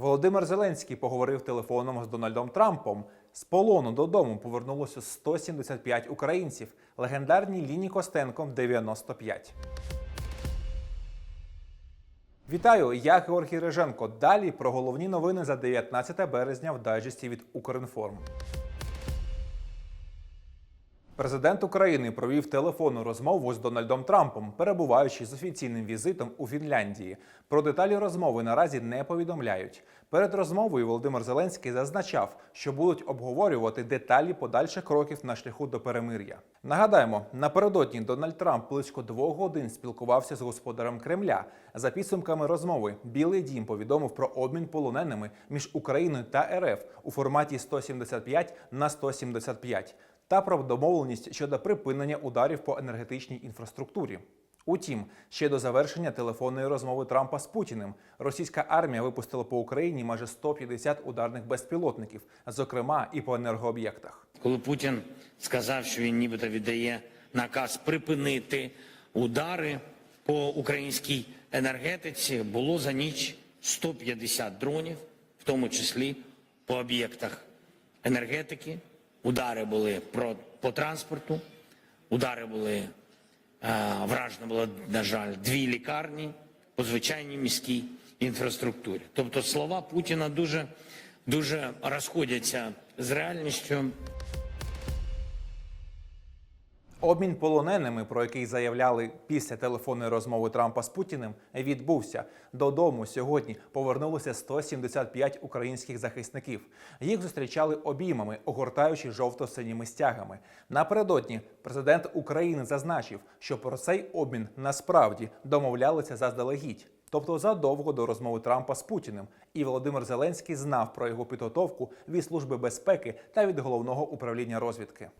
Володимир Зеленський поговорив телефоном з Дональдом Трампом. З полону додому повернулося 175 українців. Легендарній Ліні Костенко 95. Вітаю, я Георгій Риженко. Далі про головні новини за 19 березня в дайджесті від Укрінформ. Президент України провів телефонну розмову з Дональдом Трампом, перебуваючи з офіційним візитом у Фінляндії. Про деталі розмови наразі не повідомляють. Перед розмовою Володимир Зеленський зазначав, що будуть обговорювати деталі подальших кроків на шляху до перемир'я. Нагадаємо, напередодні Дональд Трамп близько двох годин спілкувався з господарем Кремля. За підсумками розмови, Білий Дім повідомив про обмін полоненими між Україною та РФ у форматі 175 на 175 та про домовленість щодо припинення ударів по енергетичній інфраструктурі. Утім, ще до завершення телефонної розмови Трампа з Путіним російська армія випустила по Україні майже 150 ударних безпілотників, зокрема і по енергооб'єктах. коли Путін сказав, що він нібито віддає наказ припинити удари по українській енергетиці, було за ніч 150 дронів, в тому числі по об'єктах енергетики. Удари були про, по транспорту, удари були е, вражено було, на жаль, дві лікарні по звичайній міській інфраструктурі. Тобто слова Путіна дуже, дуже розходяться з реальністю. Обмін полоненими, про який заявляли після телефонної розмови Трампа з Путіним, відбувся. Додому сьогодні повернулося 175 українських захисників. Їх зустрічали обіймами, огортаючи жовто-синіми стягами. Напередодні президент України зазначив, що про цей обмін насправді домовлялися заздалегідь. Тобто задовго до розмови Трампа з Путіним, і Володимир Зеленський знав про його підготовку від служби безпеки та від головного управління розвідки.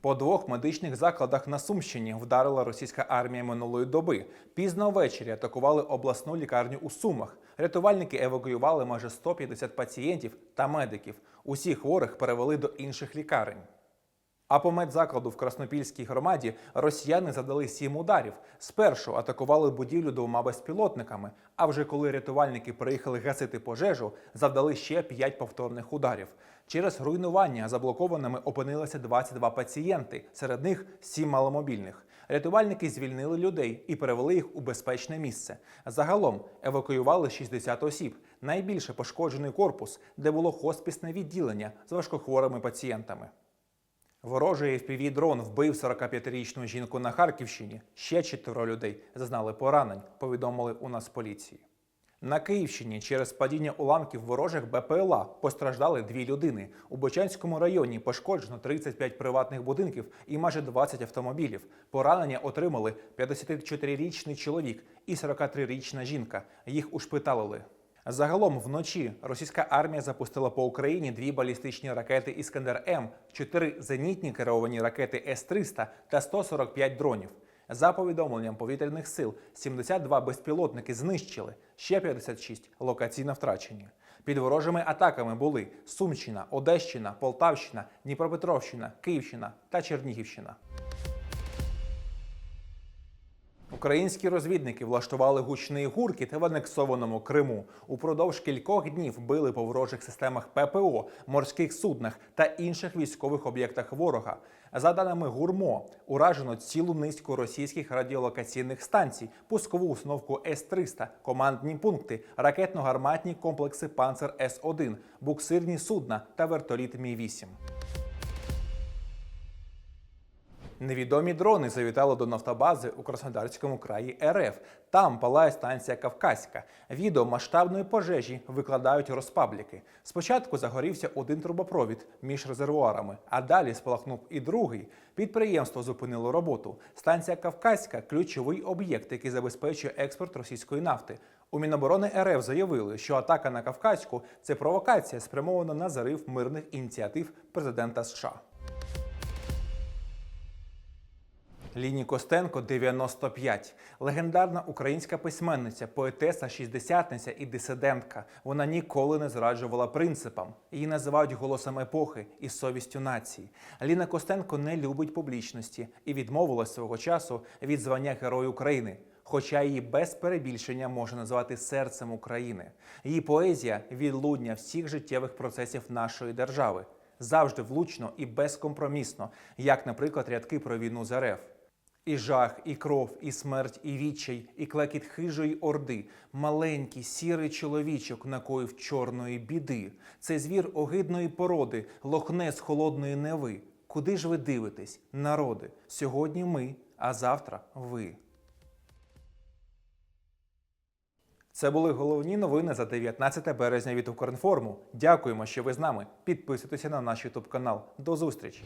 По двох медичних закладах на Сумщині вдарила російська армія минулої доби. Пізно ввечері атакували обласну лікарню у Сумах. Рятувальники евакуювали майже 150 пацієнтів та медиків. Усіх хворих перевели до інших лікарень. А по медзакладу в Краснопільській громаді росіяни задали сім ударів. Спершу атакували будівлю двома безпілотниками. А вже коли рятувальники приїхали гасити пожежу, завдали ще п'ять повторних ударів. Через руйнування заблокованими опинилися 22 пацієнти, серед них сім маломобільних. Рятувальники звільнили людей і перевели їх у безпечне місце. Загалом евакуювали 60 осіб. Найбільше пошкоджений корпус, де було хоспісне відділення з важкохворими пацієнтами. Ворожий fpv дрон вбив 45-річну жінку на Харківщині. Ще четверо людей зазнали поранень, повідомили у нас поліції. На Київщині через падіння уламків ворожих БПЛА постраждали дві людини. У Бочанському районі пошкоджено 35 приватних будинків і майже 20 автомобілів. Поранення отримали 54-річний чоловік і 43-річна жінка. Їх ушпиталили. Загалом вночі російська армія запустила по Україні дві балістичні ракети Іскандер М, чотири зенітні керовані ракети С-300 та 145 дронів. За повідомленням повітряних сил, 72 безпілотники знищили, ще 56 локаційно втрачені. Під ворожими атаками були Сумщина, Одещина, Полтавщина, Дніпропетровщина, Київщина та Чернігівщина. Українські розвідники влаштували гучний гуркіт в анексованому Криму. Упродовж кількох днів били по ворожих системах ППО, морських суднах та інших військових об'єктах ворога. За даними ГУРМО, уражено цілу низку російських радіолокаційних станцій, пускову установку С-300, командні пункти, ракетно-гарматні комплекси Панцер С-1, буксирні судна та вертоліт Мі-8. Невідомі дрони завітали до нафтобази у Краснодарському краї РФ. Там палає станція Кавказька. Відео масштабної пожежі викладають розпабліки. Спочатку загорівся один трубопровід між резервуарами, а далі спалахнув і другий. Підприємство зупинило роботу. Станція Кавказька ключовий об'єкт, який забезпечує експорт російської нафти. У Міноборони РФ заявили, що атака на Кавказьку це провокація, спрямована на зарив мирних ініціатив президента США. Ліні Костенко 95. Легендарна українська письменниця, поетеса, шістдесятниця і дисидентка. Вона ніколи не зраджувала принципам. Її називають голосом епохи і совістю нації. Ліна Костенко не любить публічності і відмовилась свого часу від звання Герой України. хоча її без перебільшення можна назвати серцем України. Її поезія відлудня всіх життєвих процесів нашої держави, завжди влучно і безкомпромісно, як, наприклад, рядки про війну з РФ. І жах, і кров, і смерть, і відчай, і клекіт хижої орди, маленький сірий чоловічок накоїв чорної біди. Це звір огидної породи, лохне з холодної неви. Куди ж ви дивитесь, народи? Сьогодні ми, а завтра ви. Це були головні новини за 19 березня від Укрінформу. Дякуємо, що ви з нами. Підписуйтеся на наш Ютуб канал. До зустрічі!